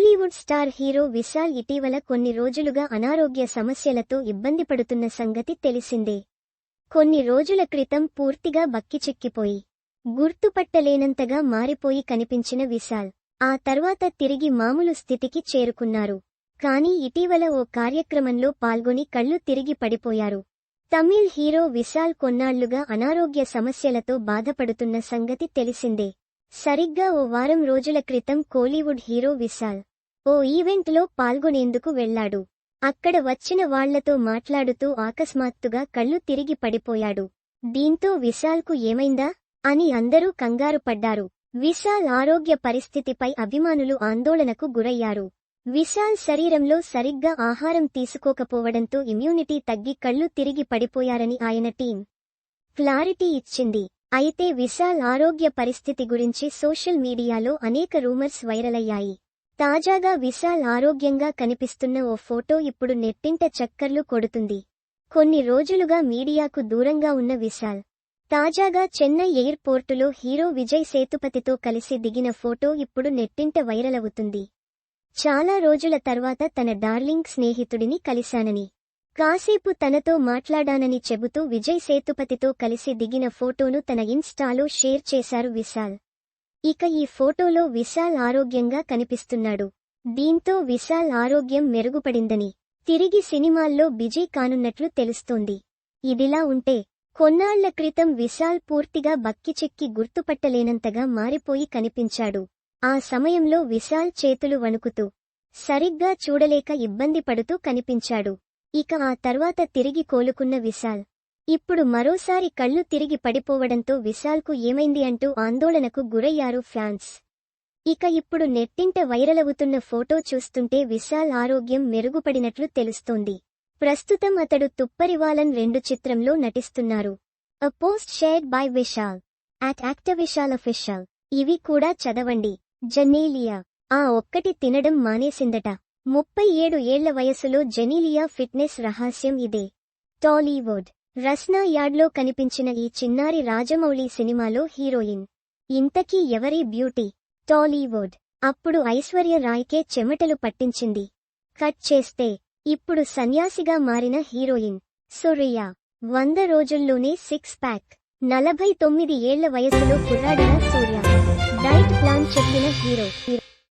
Kollywood star hero Vishal ఇటీవల కొన్ని రోజులుగా అనారోగ్య సమస్యలతో ఇబ్బంది పడుతున్న సంగతి తెలిసిందే. కొన్ని రోజుల క్రితం పూర్తిగా బక్కిచిక్కిపోయి గుర్తుపట్టలేనంతగా మారిపోయి కనిపించిన విశాల్ ఆ తర్వాత తిరిగి మామూలు స్థితికి చేరుకున్నారు. కానీ ఇటీవల ఓ కార్యక్రమంలో పాల్గొని కళ్ళు తిరిగి పడిపోయారు. తమిళ్ హీరో విశాల్ కొన్నాళ్ళుగా అనారోగ్య సమస్యలతో బాధపడుతున్న సంగతి తెలిసిందే. సరిగ్గా ఓ వారం రోజుల క్రితం కోలీవుడ్ హీరో విశాల్ ఓ ఈవెంట్లో పాల్గొనేందుకు వెళ్ళాడు అక్కడ వచ్చిన వాళ్ళతో మాట్లాడుతూ ఆకస్మాత్తుగా కళ్ళు తిరిగి పడిపోయాడు. దీంతో విశాల్కు ఏమైందా? అని అందరూ కంగారు పడ్డారు. విశాల్ ఆరోగ్య పరిస్థితిపై అభిమానులు ఆందోళనకు గురయ్యారు. విశాల్ శరీరంలో సరిగ్గా ఆహారం తీసుకోకపోవడంతో ఇమ్యూనిటీ తగ్గి కళ్ళు తిరిగి పడిపోయారని ఆయన టీం క్లారిటీ ఇచ్చింది. అయితే విశాల్ ఆరోగ్య పరిస్థితి గురించి సోషల్ మీడియాలో అనేక రూమర్స్ వైరలయ్యాయి తాజాగా విశాల్ ఆరోగ్యంగా కనిపిస్తున్న ఓ ఫోటో ఇప్పుడు నెట్టింట చక్కర్లు కొడుతుంది. కొన్ని రోజులుగా మీడియాకు దూరంగా ఉన్న విశాల్ తాజాగా చెన్నై ఎయిర్పోర్టులో హీరో విజయ్ సేతుపతితో కలిసి దిగిన ఫోటో ఇప్పుడు నెట్టింట వైరల్ అవుతుంది చాలా రోజుల తర్వాత తన డార్లింగ్ స్నేహితుడిని కలిశానని కాసేపు తనతో మాట్లాడానని చెబుతూ విజయ్ సేతుపతితో కలిసి దిగిన ఫోటోను తన ఇన్స్టాలో షేర్ చేశారు విశాల్. ఇక ఈ ఫోటోలో విశాల్ ఆరోగ్యంగా కనిపిస్తున్నాడు. దీంతో విశాల్ ఆరోగ్యం మెరుగుపడిందని తిరిగి సినిమాల్లో బిజీ కానున్నట్లు తెలుస్తోంది. ఇదిలా ఉంటే కొన్నాళ్ళ క్రితం విశాల్ పూర్తిగా బక్కిచెక్కి గుర్తుపట్టలేనంతగా మారిపోయి కనిపించాడు. ఆ సమయంలో విశాల్ చేతులు వణుకుతూ సరిగ్గా చూడలేక ఇబ్బంది పడుతూ కనిపించాడు. ఇక ఆ తర్వాత తిరిగి కోలుకున్న విశాల్ ఇప్పుడు మరోసారి కళ్ళు తిరిగి పడిపోవడంతో విశాల్కు ఏమైంది అంటూ ఆందోళనకు గురయ్యారు ఫ్యాన్స్. ఇక ఇప్పుడు నెట్టింట వైరలవుతున్న ఫోటో చూస్తుంటే విశాల్ ఆరోగ్యం మెరుగుపడినట్లు తెలుస్తోంది. ప్రస్తుతం అతడు తుప్పరివాలన్ రెండు చిత్రంలో నటిస్తున్నారు. A post shared by Vishal at actor Vishal official ఇవి కూడా చదవండి. జెనీలియా. ఆ ఒక్కటి తినడం మానేసిందట. ముప్పై ఏడు ఏళ్ళ వయసులో జెనీలియా ఫిట్నెస్ రహస్యం ఇదే. టాలీవుడ్. రస్నా యార్డ్లో కనిపించిన ఈ చిన్నారి రాజమౌళి సినిమాలో హీరోయిన్. ఇంతకీ ఎవరి బ్యూటీ? టాలీవుడ్. అప్పుడు ఐశ్వర్య రాయ్కే చెమటలు పట్టించింది. కట్ చేస్తే ఇప్పుడు సన్యాసిగా మారిన హీరోయిన్. సురియా. వంద రోజుల్లోనే సిక్స్ ప్యాక్. నలభై తొమ్మిది ఏళ్ళ వయసులో కుర్రాడిన సూర్య. డైట్ ప్లాన్ చెప్పిన హీరో.